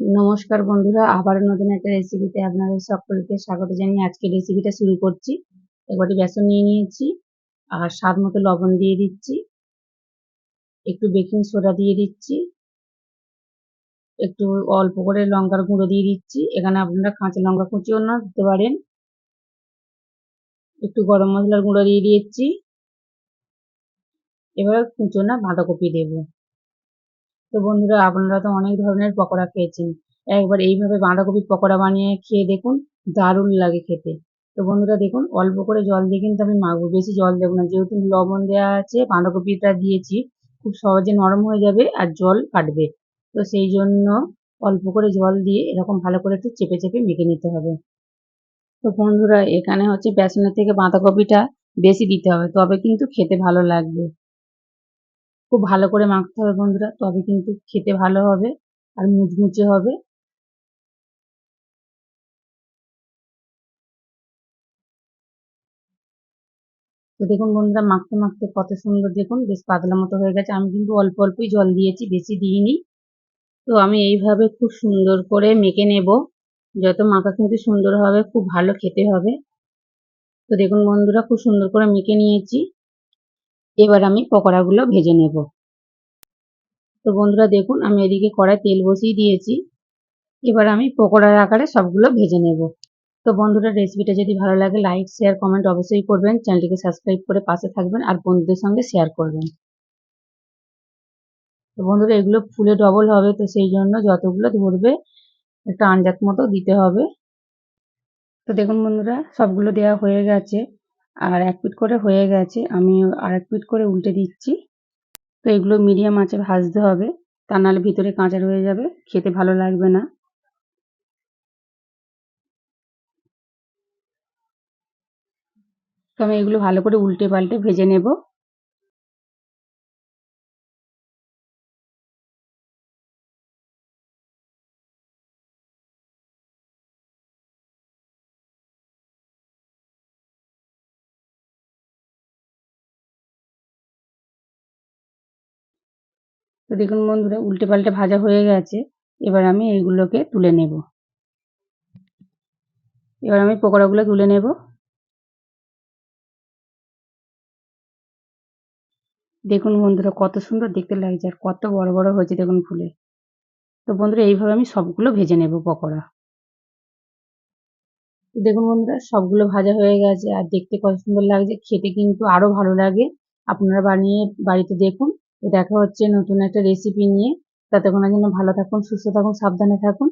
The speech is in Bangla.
নমস্কার বন্ধুরা আবার নতুন একটা রেসিপিতে আপনাদের সকলকে স্বাগত জানিয়ে আজকে রেসিপিটা শুরু করছি। একবারটি বেসন নিয়ে নিয়েছি, আর স্বাদ মতো লবণ দিয়ে দিচ্ছি, একটু বেকিং সোডা দিয়ে দিচ্ছি, একটু অল্প করে লঙ্কার গুঁড়ো দিয়ে দিচ্ছি। এখানে আপনারা কাঁচা লঙ্কা কুচিও না দিতে পারেন। একটু গরম মশলার গুঁড়ো দিয়ে দিচ্ছি এবার কুচো না বাঁধাকপি দেবো। তো বন্ধুরা, আপনারা তো অনেক ধরনের পকোড়া খেয়েছেন। একবার এইভাবে বাঁধাকপির পকোড়া বানিয়ে খেয়ে দেখুন, দারুণ লাগে খেতে। তো বন্ধুরা, দেখুন, অল্প করে জল দিয়ে কিন্তু আমি মাখবো। বেশি জল দেবো না, যেহেতু লবণ দেওয়া আছে, বাঁধাকপিটা দিয়েছি, খুব সহজে নরম হয়ে যাবে আর জল কাটবে। তো সেই জন্য অল্প করে জল দিয়ে এরকম ভালো করে একটু চেপে চেপে মেখে নিতে হবে। তো বন্ধুরা, এখানে হচ্ছে বেসনের থেকে বাঁধাকপিটা বেশি দিতে হবে, তবে কিন্তু খেতে ভালো লাগবে। খুব ভালো করে মাখতে হবে বন্ধুরা, তবে কিন্তু খেতে ভালো হবে আর মুচমুচে হবে। তো দেখুন বন্ধুরা, মাখতে মাখতে কত সুন্দর দেখুন, বেশ পাতলা মতো হয়ে গেছে। আমি কিন্তু অল্প অল্পই জল দিয়েছি, বেশি দিইনি। তো আমি এইভাবে খুব সুন্দর করে মেখে নেব। যত মাখা কিন্তু সুন্দর হবে, খুব ভালো খেতে হবে। তো দেখুন বন্ধুরা, খুব সুন্দর করে মেখে নিয়েছি। এবার আমি পকোড়াগুলো ভেজে নেব। তো বন্ধুরা দেখুন, আমি এদিকে কড়াই তেল বসিয়ে দিয়েছি। এবার আমি পকোড়ার আকারে সবগুলো ভেজে নেব। তো বন্ধুরা, রেসিপিটা যদি ভালো লাগে, লাইক, শেয়ার, কমেন্ট অবশ্যই করবেন। চ্যানেলটিকে সাবস্ক্রাইব করে পাশে থাকবেন আর বন্ধুদের সঙ্গে শেয়ার করবেন। তো বন্ধুরা, এগুলো ফুলে ডবল হবে, তো সেই জন্য যতগুলো ধরবে, একটা আঞ্জাত মতো দিতে হবে। তো দেখুন বন্ধুরা, সবগুলো দেওয়া হয়ে গেছে। আর এক পিট করে হয়ে গেছে, আমি আর এক পিট করে উল্টে দিচ্ছি। তো এগুলো মিডিয়াম আঁচে ভাজতে হবে, তা নাহলে ভিতরে কাঁচা রয়ে যাবে, খেতে ভালো লাগবে না। তো আমি এগুলো ভালো করে উল্টে পাল্টে ভেজে নেব। তো দেখুন বন্ধুরা, উল্টে পাল্টে ভাজা হয়ে গেছে। এবার আমি এইগুলোকে তুলে নেব। এবার আমি পকোড়াগুলো তুলে নেব। দেখুন বন্ধুরা, কত সুন্দর দেখতে লাগছে আর কত বড় বড় হয়েছে দেখুন ফুলে। তো বন্ধুরা, এইভাবে আমি সবগুলো ভেজে নেব পকোড়া। দেখুন বন্ধুরা, সবগুলো ভাজা হয়ে গেছে আর দেখতে কত সুন্দর লাগছে, খেতে কিন্তু আরও ভালো লাগে। আপনারা বানিয়ে বাড়িতে দেখুন। দেখা হচ্ছে নতুন একটা রেসিপি নিয়ে। ততক্ষণের জন্য ভালো থাকুন সুস্থ থাকুন সাবধানে থাকুন।